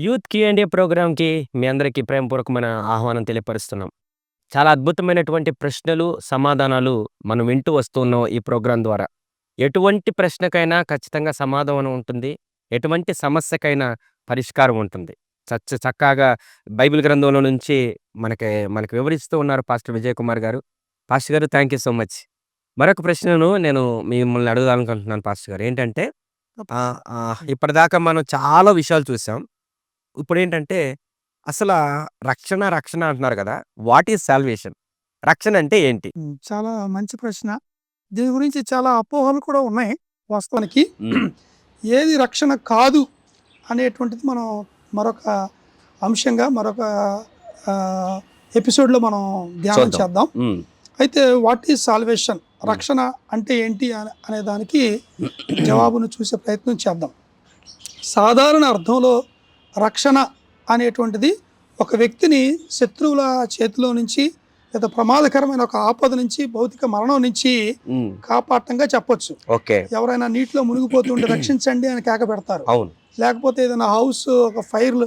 Youth క్యూఎండే ప్రోగ్రామ్‌కి మీ అందరికీ ప్రేమపూర్వకమైన ఆహ్వానం తెలియపరుస్తున్నాం. చాలా అద్భుతమైనటువంటి ప్రశ్నలు, సమాధానాలు మనం వింటూ వస్తున్నాం ఈ ప్రోగ్రాం ద్వారా. ఎటువంటి ప్రశ్నకైనా ఖచ్చితంగా సమాధానం ఉంటుంది. ఎటువంటి సమస్యకైనా పరిష్కారం ఉంటుంది. చచ్చ చక్కగా బైబిల్ గ్రంథంలో నుంచి మనకి మనకి వివరిస్తూ ఉన్నారు పాస్టర్ విజయ్ కుమార్ గారు. పాస్టర్ గారు థ్యాంక్ యూ సో మచ్. మరొక ప్రశ్నను నేను మిమ్మల్ని అడగాలనుకుంటున్నాను పాస్టర్ గారు. ఏంటంటే ఇప్పటిదాకా మనం చాలా విషయాలు చూసాం. ఇప్పుడేంటంటే అసల రక్షణ, రక్షణ అంటున్నారు గదా! What is salvation? రక్షణ అంటే ఏంటి? హ్మ్. చాలా మంచి ప్రశ్న. దీని గురించి చాలా అపోహలు కూడా ఉన్నాయి వాస్తవానికి. హ్మ్. ఏది రక్షణ కాదు అనేటువంటిది మనం మరొక అంశంగా మరొక ఆహ్, ఎపిసోడ్‌లో మనం ధ్యానం చూద్దాం. చేద్దాం. హ్మ్. అయితే వాట్ ఈజ్ సాల్వేషన్? రక్షణ అంటే ఏంటి అనే అనే దానికి జవాబును చూసే ప్రయత్నం చేద్దాం. సాధారణ అర్థంలో రక్షణ అనేటువంటిది ఒక వ్యక్తిని శత్రువుల చేతిలో నుంచి లేదా ప్రమాదకరమైన ఒక ఆపద నుంచి భౌతిక మరణం నుంచి. కాపాడటంగా చెప్పొచ్చు. ఎవరైనా నీటిలో మునిగిపోతుంటే రక్షించండి అని కేక పెడతారు. లేకపోతే ఏదైనా హౌస్ ఒక ఫైర్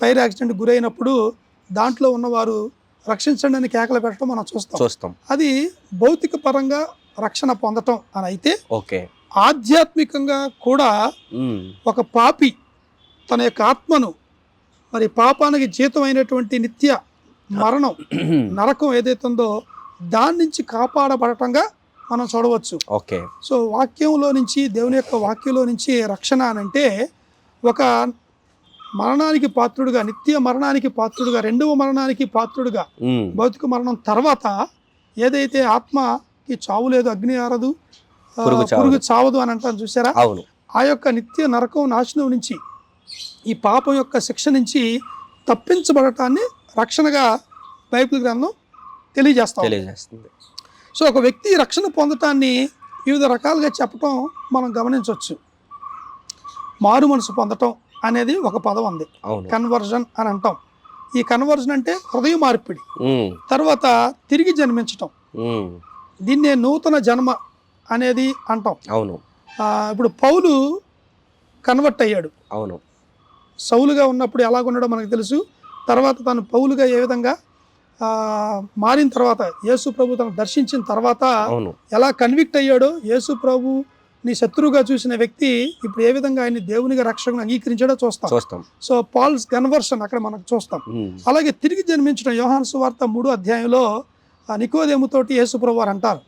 ఫైర్ యాక్సిడెంట్ గురైనప్పుడు దాంట్లో ఉన్నవారు రక్షించండి అని కేకలు పెట్టడం మనం చూస్తాం. చూస్తాం. అది భౌతిక పరంగా రక్షణ పొందటం అని అయితే ఓకే. ఆధ్యాత్మికంగా కూడా. ఒక పాపి తన యొక్క ఆత్మను మరి పాపానికి జీతమైనటువంటి నిత్య మరణం నరకం ఏదైతే ఉందో దాని నుంచి కాపాడబడటంగా మనం చూడవచ్చు. ఓకే. సో వాక్యంలో నుంచి దేవుని యొక్క వాక్యంలో నుంచి రక్షణ అని అంటే ఒక మరణానికి పాత్రుడుగా నిత్య మరణానికి పాత్రుడుగా రెండవ మరణానికి పాత్రుడుగా. భౌతిక మరణం తర్వాత ఏదైతే ఆత్మకి చావు లేదు అగ్ని ఆరదు పురుగు చావదు. అని అంటాను చూసారా. ఆ యొక్క నిత్య నరకం నాశనం నుంచి ఈ పాపం యొక్క శిక్ష నుంచి తప్పించబడటాన్ని రక్షణగా బైబిల్ గ్రంథం తెలియజేస్తాం తెలియజేస్తుంది. సో ఒక వ్యక్తి రక్షణ పొందటాన్ని వివిధ రకాలుగా చెప్పటం మనం గమనించవచ్చు మారు మనసు పొందటం అనేది ఒక పదం ఉంది. కన్వర్జన్ అని అంటాం ఈ కన్వర్జన్ అంటే హృదయ మార్పిడి. తర్వాత తిరిగి జన్మించటం. దీన్నే నూతన జన్మ అనేది అంటాం అవును. ఇప్పుడు పౌలు కన్వర్ట్ అయ్యాడు అవును. సౌలుగా ఉన్నప్పుడు ఎలాగున్నాడో మనకు తెలుసు తర్వాత తను పౌలుగా ఏ విధంగా మారిన తర్వాత యేసు ప్రభు తను దర్శించిన తర్వాత. ఎలా కన్విక్ట్ అయ్యాడో యేసు ప్రభు నీ శత్రువుగా చూసిన వ్యక్తి ఇప్పుడు ఏ విధంగా ఆయన దేవునిగా రక్షకుని అంగీకరించాడో చూస్తాం చూస్తాం. సో పాల్స్ కన్వర్షన్ అక్కడ మనకు చూస్తాం. అలాగే తిరిగి జన్మించడం యోహాను సువార్త మూడో అధ్యాయంలో ఆ, నికోదేముతోటి యేసు ప్రభు వారు అంటారు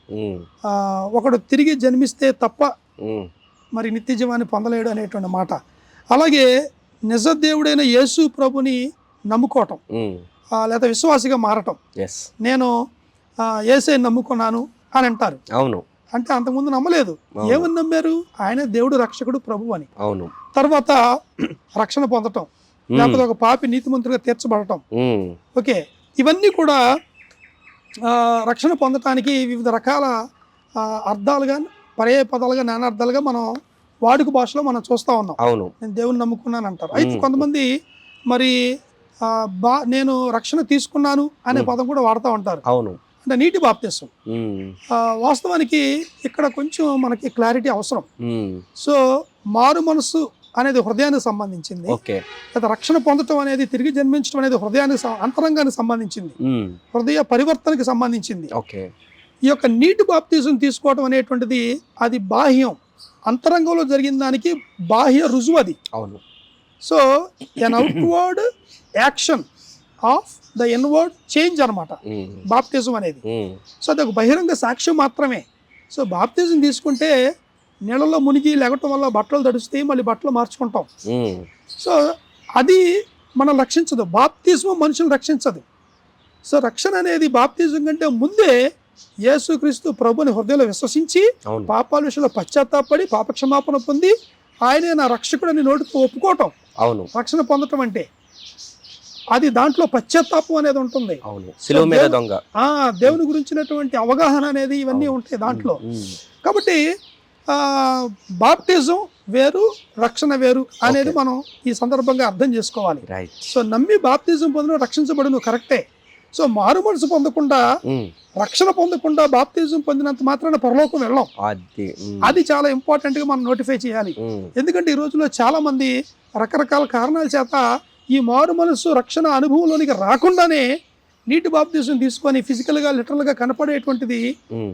ఒకడు తిరిగి జన్మిస్తే తప్ప. మరి నిత్య జీవాన్ని పొందలేడు అనేటువంటి మాట అలాగే నిజ దేవుడైన యేసు ప్రభుని నమ్ముకోవటం లేదా విశ్వాసిగా మారటం. నేను యేసే నమ్ముకున్నాను అని అంటారు అవును. అంటే అంతకుముందు నమ్మలేదు. ఏమని నమ్మారు ఆయన దేవుడు రక్షకుడు ప్రభు అని అవును. తర్వాత రక్షణ పొందటం. లేకపోతే ఒక పాపి నీతిమంతుడిగా తీర్చబడటం. ఓకే ఇవన్నీ కూడా రక్షణ పొందటానికి వివిధ రకాల అర్థాలుగా పర్యాయ పదాలుగా నానార్థాలుగా మనం వాడుక భాషలో మనం చూస్తూ ఉన్నాం అవును. నేను దేవుని నమ్ముకున్నాను అంటారు అయితే. కొంతమంది మరి బా నేను రక్షణ తీసుకున్నాను అనే. పదం కూడా వాడుతూ ఉంటారు అవును. అంటే నీటి బాప్తిసం. ఆ, వాస్తవానికి ఇక్కడ కొంచెం మనకి క్లారిటీ అవసరం. సో మారు మనసు అనేది హృదయానికి సంబంధించింది. లేదా రక్షణ పొందటం అనేది తిరిగి జన్మించడం అనేది హృదయానికి అంతరంగానికి సంబంధించింది. హృదయ పరివర్తనకి సంబంధించింది ఓకే. ఈ యొక్క నీటి బాప్తిజం తీసుకోవడం అనేటువంటిది అది బాహ్యం అంతరంగంలో జరిగిన దానికి బాహ్య రుజువు అది అవును. So an outward action of the inward change అనమాట. బాప్తిజం అనేది. సో అది ఒక బహిరంగ సాక్ష్యం మాత్రమే సో బాప్తిజం తీసుకుంటే నీళ్ళలో మునిగి లెగటం వల్ల బట్టలు తడుస్తాయి మళ్ళీ బట్టలు మార్చుకుంటాం. సో అది మనం రక్షించదు బాప్తిజం మనుషులు రక్షించదు సో రక్షణ అనేది బాప్తిజం కంటే ముందే యేసుక్రీస్తు ప్రభుని హృదయంలో విశ్వసించి. పాపాల విషయంలో పశ్చాత్తాపడి పాపక్షమాపణ పొంది ఆయనే నా రక్షకుడని నోటితో ఒప్పుకోవటం అవును. రక్షణ పొందటం అంటే అది దాంట్లో పశ్చాత్తాపం అనేది ఉంటుంది అవును. ఆ దేవుని గురించినటువంటి అవగాహన అనేది ఇవన్నీ. ఉంటాయి దాంట్లో. కాబట్టి బాప్టిజం వేరు రక్షణ వేరు అనేది. మనం ఈ సందర్భంగా అర్థం చేసుకోవాలి. సో నమ్మి బాప్తిజం పొందిన రక్షించబడును కరెక్టే సో మారు మనసు పొందకుండా. రక్షణ పొందకుండా బాప్తిజం పొందినంత మాత్రాన పరలోకం వెళ్ళాం అది. చాలా ఇంపార్టెంట్గా మనం నోటిఫై చేయాలి. ఎందుకంటే ఈ రోజుల్లో చాలా మంది రకరకాల కారణాల చేత ఈ మారు మనసు రక్షణ అనుభవంలోనికి రాకుండానే నీటి బాప్తీసం తీసుకొని ఫిజికల్గా లిటరల్గా కనపడేటువంటిది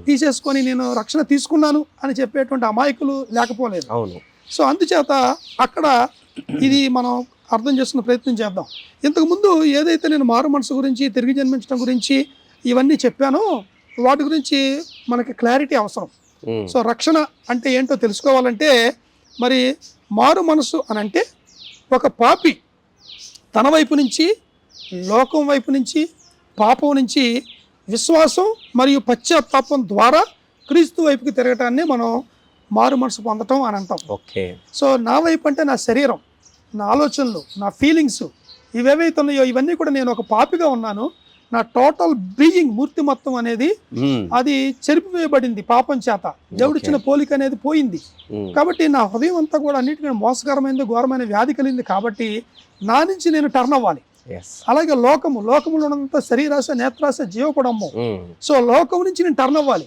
తీసేసుకొని నేను రక్షణ తీసుకున్నాను అని చెప్పేటువంటి అమాయకులు లేకపోలేదు అవును సో అందుచేత అక్కడ ఇది మనం అర్థం చేసుకునే ప్రయత్నం చేద్దాం. ఇంతకుముందు ఏదైతే నేను మారు మనసు గురించి తిరిగి జన్మించడం గురించి ఇవన్నీ చెప్పానో వాటి గురించి మనకి క్లారిటీ అవసరం. సో రక్షణ అంటే ఏంటో తెలుసుకోవాలంటే మరి మారు మనసు అని అంటే ఒక పాపి తన వైపు నుంచి లోకం వైపు నుంచి పాపం నుంచి విశ్వాసం మరియు పశ్చాత్తాపం ద్వారా క్రీస్తు వైపుకి తిరగటాన్ని మనం మారు మనసు పొందటం అని అంటాం. ఓకే. సో నా వైపు అంటే నా శరీరం. నా ఆలోచనలు నా ఫీలింగ్స్ ఇవేవైతే ఉన్నాయో ఇవన్నీ కూడా నేను ఒక పాపిగా ఉన్నాను. నా టోటల్ బీయింగ్ మూర్తి మొత్తం అనేది అది చెరిపివేయబడింది పాపం చేత. దేవుడిచ్చిన పోలిక అనేది పోయింది. కాబట్టి నా హృదయం అంతా కూడా అన్నిటికీ మోసకరమైనది ఘోరమైన వ్యాధి కలిగింది కాబట్టి నా నుంచి నేను టర్న్ అవ్వాలి. అలాగే లోకము లోకములో ఉన్నంత శరీరాశ నేత్రాశ జీవపడము సో లోకం నుంచి నేను టర్న్ అవ్వాలి.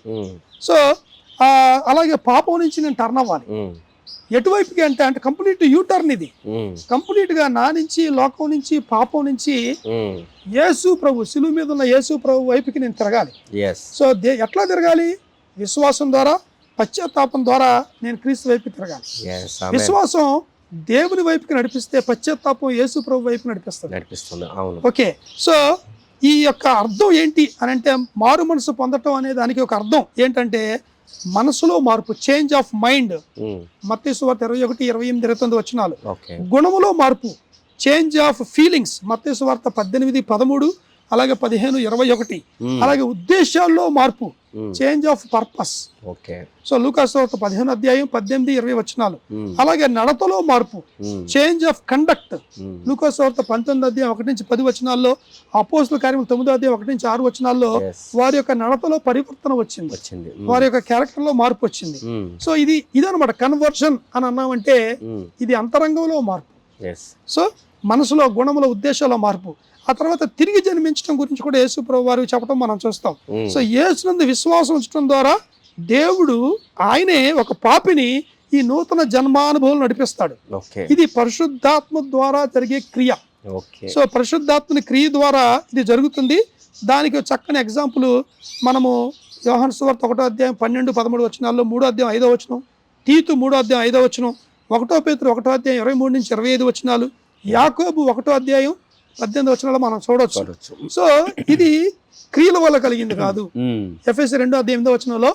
సో అలాగే పాపం నుంచి నేను టర్న్ అవ్వాలి. ఎటువైపుకి అంటే అంటే కంప్లీట్ యూ టర్న్ ఇది. ఉమ్, కంప్లీట్గా నా నుంచి లోకం నుంచి పాపం నుంచి యేసు ప్రభు సిలువు మీద ఉన్న యేసు ప్రభు వైపుకి నేను తిరగాలి. Yes, సో ఎట్లా తిరగాలి? విశ్వాసం ద్వారా పశ్చాత్తాపం ద్వారా నేను క్రీస్తు వైపు తిరగాలి. విశ్వాసం దేవుని వైపుకి నడిపిస్తే పశ్చాత్తాపం యేసు ప్రభు వైపు నడిపిస్తుంది. నడిపిస్తుంది అవును. ఓకే సో ఈ యొక్క అర్థం ఏంటి అని అంటే మారు మనసు పొందటం అనే దానికి ఒక అర్థం ఏంటంటే మనసులో మార్పు చేంజ్ ఆఫ్ మైండ్ ఉమ్, మత్తయి సువార్త ఇరవై ఒకటి ఇరవై ఎనిమిది ఇరవై తొమ్మిది వచ్చినాలు గుణములో మార్పు చేంజ్ ఆఫ్ ఫీలింగ్స్ మత్తయి సువార్త పద్దెనిమిది పదమూడు అలాగే పదిహేను ఇరవై ఒకటి. అలాగే ఉద్దేశాల్లో మార్పు. Change of purpose okay. So Lucas పదిహేను అధ్యాయం పద్దెనిమిది ఇరవై వచనాలు. అలాగే నడతలో మార్పు. చేంజ్ ఆఫ్ కండక్ట్ లూకాస్ పంతొమ్మిది అధ్యాయం ఒకటి నుంచి పది వచనాల్లో అపోస్తుల కార్యం తొమ్మిదో అధ్యాయం ఒకటి నుంచి ఆరు వచనాల్లో వారి యొక్క నడతలో పరివర్తన వచ్చింది. వచ్చింది. వారి యొక్క క్యారెక్టర్లో మార్పు వచ్చింది. సో ఇది ఇదనమాట కన్వర్షన్ అని అన్నామంటే ఇది అంతరంగంలో మార్పు. సో మనసులో గుణముల ఉద్దేశాల్లో మార్పు. ఆ తర్వాత తిరిగి జన్మించడం గురించి కూడా యేసు ప్రభు వారు చెప్పడం మనం చూస్తాం. సో యేసునందు విశ్వాసం ఉంచడం ద్వారా దేవుడు ఆయనే ఒక పాపిని ఈ నూతన జన్మానుభవం నడిపిస్తాడు. ఇది పరిశుద్ధాత్మ ద్వారా జరిగే క్రియ. సో పరిశుద్ధాత్మని క్రియ ద్వారా ఇది జరుగుతుంది. దానికి చక్కని ఎగ్జాంపుల్ మనము యోహాన్ సువార్త ఒకటో అధ్యాయం పన్నెండు పదమూడు వచనాల్లో మూడో అధ్యాయం ఐదో వచనం తీతు మూడో అధ్యాయం ఐదో వచనం ఒకటో పేతురు ఒకటో అధ్యాయం ఇరవై మూడు నుంచి ఇరవై ఐదు వచనాలు యాకోబు ఒకటో అధ్యాయం పద్దెనిమిది వచనాలు మనం చూడొచ్చు. చూడొచ్చు. సో ఇది క్రియల వల్ల కలిగింది కాదు. ఎఫ్ఎస్ రెండో ఎనిమిదో వచనంలో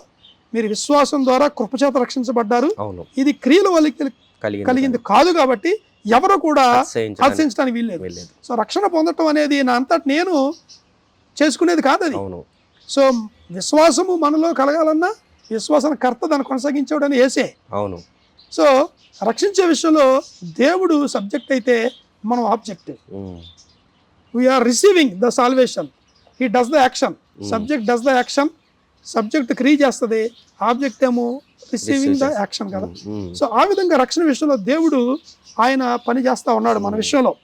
మీరు విశ్వాసం ద్వారా కృపచేత రక్షించబడ్డారు. అవును. ఇది క్రియల వల్ల కలిగింది కాదు. కాబట్టి ఎవరు కూడా ఆశించడానికి వీల్లేదు. సో రక్షణ పొందటం అనేది నా అంతటి నేను చేసుకునేది కాదు అది. అవును. సో విశ్వాసము మనలో కలగాలన్నా విశ్వాసం కర్త దాన్ని కొనసాగించేవాడని వేసే అవును. సో రక్షించే విషయంలో దేవుడు సబ్జెక్ట్ అయితే మనం object. We are receiving the salvation he does the action subject does the action subject క్రియ చేస్తుంది. ఆబ్జెక్ట్ ఏమో రిసీవింగ్ ద యాక్షన్ కదా. సో ఆ విధంగా రక్షణ విషయంలో దేవుడు ఆయన పని చేస్తూ ఉన్నాడు మన విషయంలో.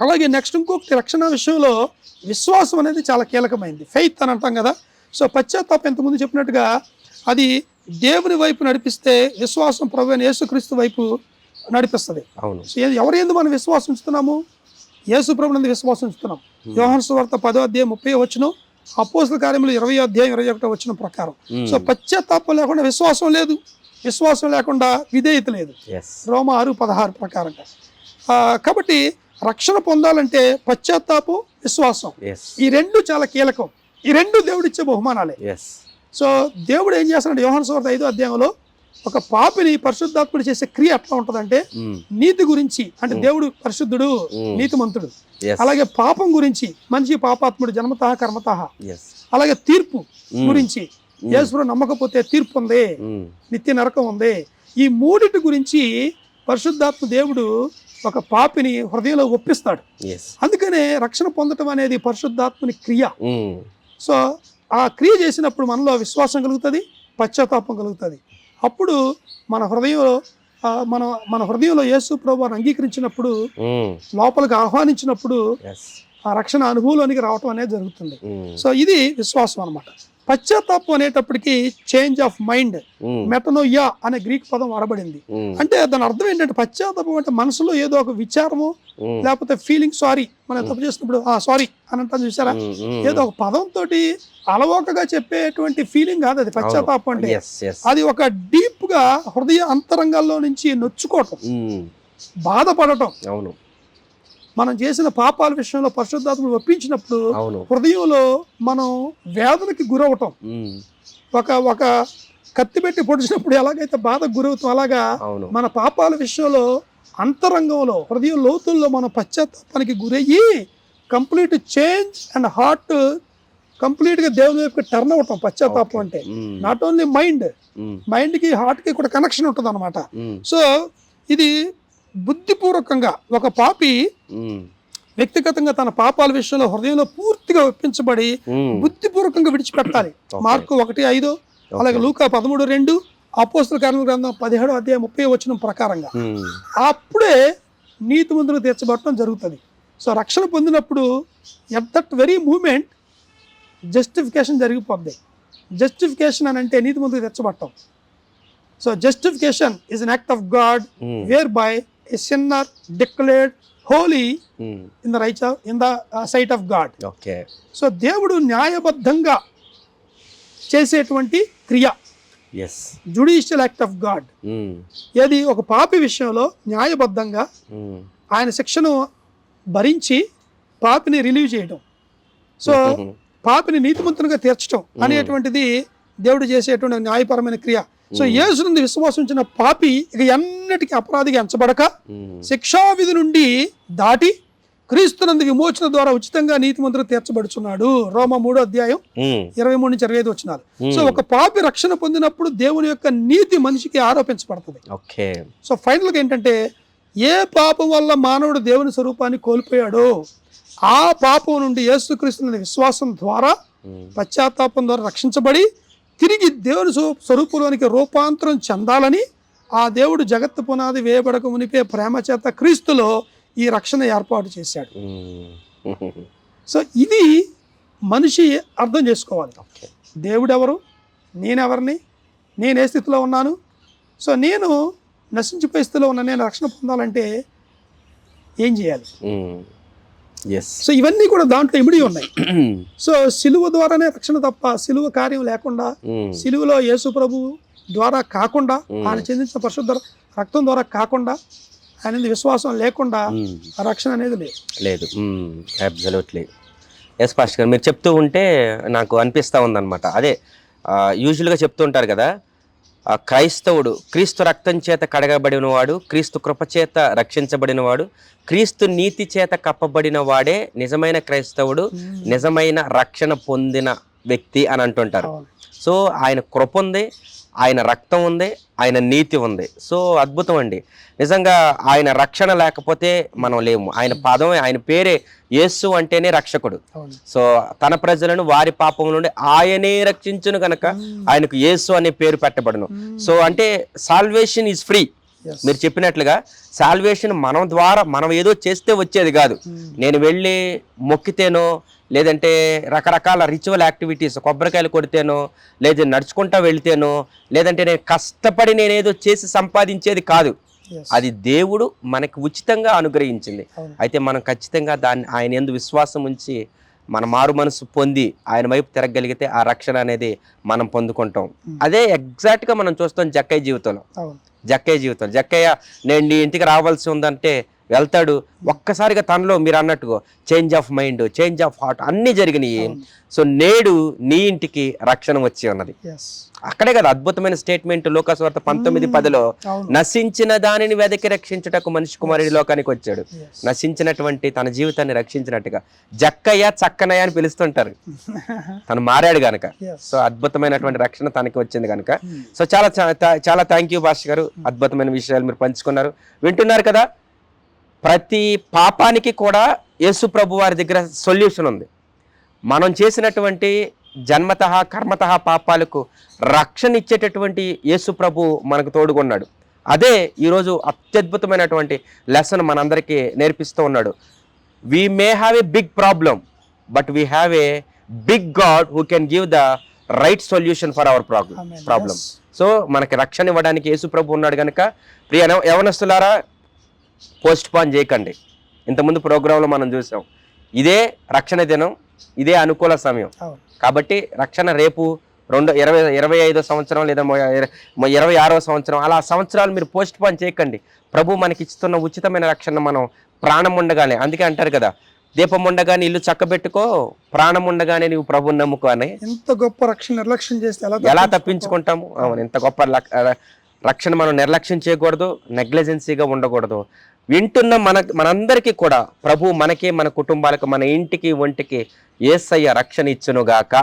అలాగే నెక్స్ట్ ఇంకొకటి రక్షణ విషయంలో విశ్వాసం అనేది చాలా కీలకమైంది. ఫెయిత్ అని అంటాం కదా. సో పశ్చాత్తాపం ఇంతకుముందు చెప్పినట్టుగా అది దేవుని వైపు నడిపిస్తే విశ్వాసం ప్రభు యేసుక్రీస్తు వైపు నడిపిస్తుంది. అవును. ఎవరి ఎందు మనం విశ్వాసం ఉంచుతున్నాము యేసు ప్రభు నందు విశ్వాసం ఉంచుతున్నాం యోహాను సువార్త పదో అధ్యాయం ముప్పై వచ్చిన అపోస్తుల కార్యములు ఇరవై అధ్యాయం ఇరవై ఒకటో వచ్చిన ప్రకారం. ఉమ్, సో పశ్చాత్తాపం లేకుండా విశ్వాసం లేదు. విశ్వాసం లేకుండా విధేయత లేదు. రోమ ఆరు పదహారు ప్రకారంగా ఆ, కాబట్టి రక్షణ పొందాలంటే పశ్చాత్తాపం విశ్వాసం. ఈ రెండు చాలా కీలకం. ఈ రెండు దేవుడిచ్చే బహుమానాలే. సో దేవుడు ఏం చేస్తున్నాడు? యోహాను సువార్త ఐదో అధ్యాయంలో ఒక పాపిని పరిశుద్ధాత్ముడు చేసే క్రియ ఎట్లా ఉంటుందంటే నీతి గురించి అంటే దేవుడు పరిశుద్ధుడు నీతిమంతుడు. అలాగే పాపం గురించి మనిషి పాపాత్ముడు జన్మతః కర్మతః అలాగే తీర్పు గురించి యేసుప్రభు నమ్మకపోతే తీర్పు ఉంది నిత్య నరకం ఉంది. ఈ మూడిటి గురించి పరిశుద్ధాత్మ దేవుడు ఒక పాపిని హృదయంలో ఒప్పిస్తాడు. అందుకనే రక్షణ పొందటం అనేది పరిశుద్ధాత్మని క్రియ. సో ఆ క్రియ చేసినప్పుడు మనలో విశ్వాసం కలుగుతుంది పశ్చాత్తాపం కలుగుతుంది. అప్పుడు మన హృదయంలో మన మన హృదయంలో యేసు ప్రభువాన్ని అంగీకరించినప్పుడు లోపలికి ఆహ్వానించినప్పుడు ఆ రక్షణ అనుభవంలోనికి రావటం అనేది జరుగుతుంది. సో ఇది విశ్వాసం అనమాట పశ్చాత్తాపం అనేటప్పటికి చేంజ్ ఆఫ్ మైండ్ మెటనోయా అనే గ్రీక్ పదం వాడబడింది. అంటే దాని అర్థం ఏంటంటే పశ్చాత్తాపం అంటే మనసులో ఏదో ఒక విచారము లేకపోతే ఫీలింగ్ సారీ మనం తప్పు చేసినప్పుడు ఆ సారీ అని అంటాం చూసారా? ఏదో ఒక పదంతో అలవోకగా చెప్పేటువంటి ఫీలింగ్ కాదు అది పశ్చాత్తాపం అంటే. అది ఒక డీప్గా హృదయ అంతరంగాల్లో నుంచి నొచ్చుకోవటం. బాధపడటం. అవును. మనం చేసిన పాపాల విషయంలో పరిశుద్ధాత్మను ఒప్పించినప్పుడు హృదయంలో మనం వేదనకి గురవటం ఒక ఒక కత్తి పెట్టి పొడిచినప్పుడు ఎలాగైతే బాధకు గురవుతాం అలాగా మన పాపాల విషయంలో అంతరంగంలో హృదయ లోతుల్లో మనం పశ్చాత్తాపానికి గురయ్యి కంప్లీట్ చేంజ్ అండ్ హార్ట్ కంప్లీట్గా దేవుని వైపు టర్న్ అవటం పశ్చాత్తాపం అంటే. Not only mind. మైండ్కి హార్ట్కి కూడా కనెక్షన్ ఉంటుంది అనమాట సో ఇది బుద్ధిపూర్వకంగా ఒక పాపి వ్యక్తిగతంగా తన పాపాల విషయంలో హృదయంలో పూర్తిగా ఒప్పించబడి బుద్ధిపూర్వకంగా విడిచిపెట్టాలి. మార్కు ఒకటి ఐదు అలాగే లూకా పదమూడు రెండు అపోస్తుల కార్మిక గ్రంథం పదిహేడు అధ్యాయం ముప్పై వచ్చిన ప్రకారంగా. అప్పుడే నీతి ముందుకు తీర్చబడటం జరుగుతుంది. సో రక్షణ పొందినప్పుడు at that very moment justification జరిగిపోద్ది. Justification అని అంటే నీతి ముందుకు తెచ్చబడటం so justification is an act of God whereby sinner declared holy in the right in the sight of God okay so దేవుడు న్యాయబద్ధంగా చేసేటువంటి క్రియ. As judicial act of God ఏది ఒక పాపి విషయంలో న్యాయబద్ధంగా ఉమ్, ఆయన శిక్షను భరించి పాపిని రిలీవ్ చేయడం సో ఉమ్, పాపిని నీతిమంతునిగా తీర్చడం అనేటువంటిది దేవుడు చేసేటువంటి న్యాయపరమైన క్రియ. సో యేసు నుండి విశ్వాసం ఉంచిన పాపి ఇక ఎన్నటికీ అపరాధిగా ఎంచబడక శిక్షావిధి నుండి దాటి క్రీస్తునందు విమోచన ద్వారా ఉచితంగా నీతిమంతులు తీర్చబడుచున్నాడు. రోమ మూడో అధ్యాయం ఇరవై మూడు నుంచి ఇరవై ఐదు వచ్చినారు. సో ఒక పాపి రక్షణ పొందినప్పుడు దేవుని యొక్క నీతి మనిషికి ఆరోపించబడుతుంది. ఓకే. సో ఫైనల్గా ఏంటంటే ఏ పాపం వల్ల మానవుడు దేవుని స్వరూపాన్ని కోల్పోయాడో ఆ పాపం నుండి యేసుక్రీస్తుని విశ్వాసం ద్వారా పశ్చాత్తాపం ద్వారా రక్షించబడి తిరిగి దేవుని స్వ- స్వరూపంలోనికి రూపాంతరం చెందాలని ఆ దేవుడు జగత్తు పునాది వేయబడక మునిపే ప్రేమ చేత క్రీస్తులో ఈ రక్షణ ఏర్పాటు చేశాడు. సో ఇది మనిషి అర్థం చేసుకోవాలి. ఓకే. దేవుడు ఎవరు నేనెవరిని? నేను ఏ స్థితిలో ఉన్నాను. సో నేను నశించిపోయే స్థితిలో ఉన్న నేను రక్షణ పొందాలంటే ఏం చేయాలి? సో ఇవన్నీ కూడా దాంట్లో ఇమిడి ఉన్నాయి. సో సిలువ ద్వారానే రక్షణ తప్ప సిలువ కార్యం లేకుండా సిలువలో యేసు ప్రభు ద్వారా కాకుండా Hmm. ఆయన చెందించిన పరిశుద్ధ రక్తం ద్వారా కాకుండా ఆయన మీద విశ్వాసం లేకుండా ఆ రక్షణ అనేది లేదు. లేదు. అబ్జల్యూట్లీ ఎస్ పాస్టర్ గారు మీరు చెప్తూ ఉంటే నాకు అనిపిస్తూ ఉందన్నమాట. అదే యూజువల్గా చెప్తూ ఉంటారు కదా క్రైస్తవుడు క్రీస్తు రక్తం చేత కడగబడిన వాడు క్రీస్తు కృప చేత రక్షించబడిన వాడు క్రీస్తు నీతి చేత కప్పబడిన వాడే నిజమైన క్రైస్తవుడు నిజమైన రక్షణ పొందిన వ్యక్తి అని అంటుంటారు. సో ఆయన కృప ఉంది ఆయన రక్తం ఉంది ఆయన నీతి ఉంది. సో అద్భుతం అండి నిజంగా ఆయన రక్షణ లేకపోతే మనం లేము. ఆయన పదమే ఆయన పేరే యేసు అంటేనే రక్షకుడు. సో తన ప్రజలను వారి పాపం నుండి ఆయనే రక్షించును గనక ఆయనకు యేసు అనే పేరు పెట్టబడును. సో అంటే సాల్వేషన్ ఈజ్ ఫ్రీ. మీరు చెప్పినట్లుగా సాల్వేషన్ మనం ద్వారా మనం ఏదో చేస్తే వచ్చేది కాదు. నేను వెళ్ళి మొక్కితేనో లేదంటే రకరకాల రిచువల్ యాక్టివిటీస్ కొబ్బరికాయలు కొడితేనో లేదా నడుచుకుంటా వెళ్తేనో లేదంటే నేను కష్టపడి నేనేదో చేసి సంపాదించేది కాదు. అది దేవుడు మనకి ఉచితంగా అనుగ్రహించింది. అయితే మనం ఖచ్చితంగా దాన్ని ఆయన ఎందు విశ్వాసం ఉంచి మన మారు మనసు పొంది ఆయన వైపు తిరగలిగితే ఆ రక్షణ అనేది మనం పొందుకుంటాం. అదే ఎగ్జాక్ట్గా మనం చూస్తాం జక్కయ్య జీవితంలో. జక్కయ్య జీవితం జక్కయ్య నేను నీ ఇంటికి రావాల్సి ఉందంటే వెళ్తాడు. ఒక్కసారిగా తనలో మీరు అన్నట్టుగా change of mind change of heart అన్నీ జరిగినాయి. సో నేడు నీ ఇంటికి రక్షణ వచ్చి ఉన్నది. అక్కడే కదా అద్భుతమైన స్టేట్మెంట్ లోకస్వార్త పంతొమ్మిది పదిలో నశించిన దానిని వెదకి రక్షించుటకు మనిషి కుమారుడి లోకానికి వచ్చాడు. నశించినటువంటి తన జీవితాన్ని రక్షించినట్టుగా జక్కయ్య చక్కనయ్య అని పిలుస్తుంటారు. తను మారాడు గనక. సో అద్భుతమైనటువంటి రక్షణ తనకి వచ్చింది కనుక. సో చాలా చాలా థ్యాంక్ యూ భాష గారు. అద్భుతమైన విషయాలు మీరు పంచుకున్నారు. వింటున్నారు కదా? ప్రతి పాపానికి కూడా యేసు ప్రభు వారి దగ్గర సొల్యూషన్ ఉంది మనం చేసినటువంటి జన్మత కర్మత పాపాలకు రక్షణ ఇచ్చేటటువంటి యేసు ప్రభు మనకు తోడుకున్నాడు అదే ఈరోజు అత్యద్భుతమైనటువంటి లెసన్ మనందరికీ నేర్పిస్తూ ఉన్నాడు we may have a big problem but we have a big God who can give the right solution for our problem. Problem. So మనకి రక్షణ ఇవ్వడానికి యేసు ప్రభు ఉన్నాడు కనుక ప్రియ యవ- యవనస్తులారా పోస్ట్ పోన్ చేయకండి. ఇంతకుముందు ప్రోగ్రాంలో మనం చూసాం ఇదే రక్షణ దినం ఇదే అనుకూల సమయం. కాబట్టి రక్షణ రేపు రెండు ఇరవై ఇరవై ఐదో సంవత్సరం లేదా ఇరవై ఆరో సంవత్సరం అలా సంవత్సరాలు మీరు పోస్ట్ పోన్ చేయకండి. ప్రభు మనకి ఇస్తున్న ఉచితమైన రక్షణ మనం ప్రాణం ఉండగానే అందుకే అంటారు కదా దీపం ఉండగానే ఇల్లు చక్కబెట్టుకో ప్రాణం ఉండగానే నీవు ప్రభుని నమ్ముకో అని. ఎంత గొప్ప రక్షణ నిర్లక్ష్యం చేస్తే ఎలా ఎలా తప్పించుకుంటాం? తప్పించుకుంటాము? అవును ఎంత గొప్ప రక్షణ మనం నిర్లక్ష్యం చేయకూడదు నెగ్లిజెన్సీగా ఉండకూడదు. వింటున్న మన మనందరికీ కూడా ప్రభు మనకి మన కుటుంబాలకు మన ఇంటికి ఒంటికి ఏసయ్య రక్షణ ఇచ్చునుగాక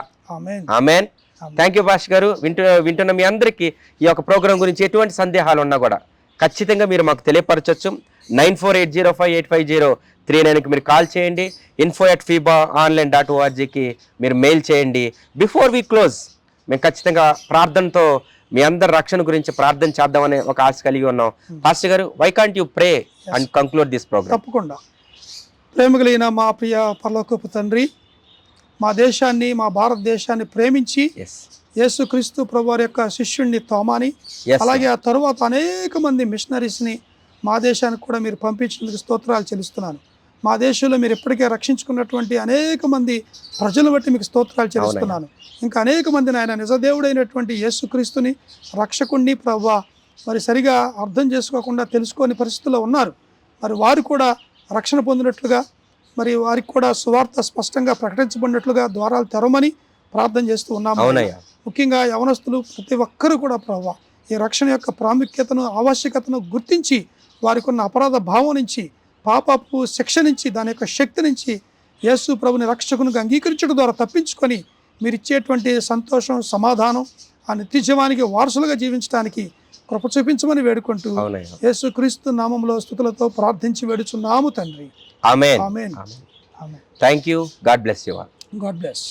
ఆమేన్. Thank you Bhash garu. వింటు వింటున్న మీ అందరికీ ఈ యొక్క ప్రోగ్రాం గురించి ఎటువంటి సందేహాలు ఉన్నా కూడా ఖచ్చితంగా మీరు మాకు తెలియపరచచ్చు. Nine four eight zero five eight five zero three నైన్కి మీరు కాల్ చేయండి. Info at FEBA online dot ఓఆర్జీకి మీరు మెయిల్ చేయండి. బిఫోర్ వి క్లోజ్ మేము ఖచ్చితంగా ప్రార్థనతో మీ అందరి రక్షణ గురించి ప్రార్థన చేద్దామనే ఒక ఆశ కలిగి ఉన్నాం. పాస్టర్ గారు why can't you pray and conclude this programme తప్పకుండా. ప్రేమ కలిగిన మా ప్రియ పరలోకపు తండ్రి మా దేశాన్ని మా భారతదేశాన్ని ప్రేమించి యేసుక్రీస్తు ప్రభు వారి యొక్క శిష్యుణ్ణి తోమాని అలాగే ఆ తరువాత అనేక మంది మిషనరీస్ని మా దేశానికి కూడా మీరు పంపించినందుకు స్తోత్రాలు చెల్లిస్తున్నాను. మా దేశంలో మీరు ఇప్పటికే రక్షించుకున్నటువంటి అనేక మంది ప్రజలు బట్టి మీకు స్తోత్రాలు చెల్లిస్తున్నాను. ఇంకా అనేక మందిని ఆయన నిజదేవుడైనటువంటి యేసుక్రీస్తుని రక్షకుణ్ణి ప్రవ్వా మరి సరిగా అర్థం చేసుకోకుండా తెలుసుకోని పరిస్థితుల్లో ఉన్నారు. మరి వారు కూడా రక్షణ పొందినట్లుగా మరి వారికి కూడా సువార్త స్పష్టంగా ప్రకటించబడినట్లుగా ద్వారాలు తెరవమని ప్రార్థన చేస్తూ ఉన్నాము. ముఖ్యంగా యవనస్తులు ప్రతి ఒక్కరూ కూడా ప్రభావ ఈ రక్షణ యొక్క ప్రాముఖ్యతను ఆవశ్యకతను గుర్తించి వారికి ఉన్న అపరాధ భావం నుంచి పాపపు శిక్ష నుంచి దాని యొక్క శక్తి నుంచి యేసు ప్రభుని రక్షకునిగా అంగీకరించడం ద్వారా తప్పించుకొని మీరు ఇచ్చేటువంటి సంతోషం సమాధానం ఆ నిత్యజీవానికి వారసులుగా జీవించడానికి కృప చూపించమని వేడుకుంటూ యేసు క్రీస్తు నామంలో స్థుతులతో ప్రార్థించి వేడుచున్నాము తండ్రి. Amen. Amen. Thank you God bless you all God bless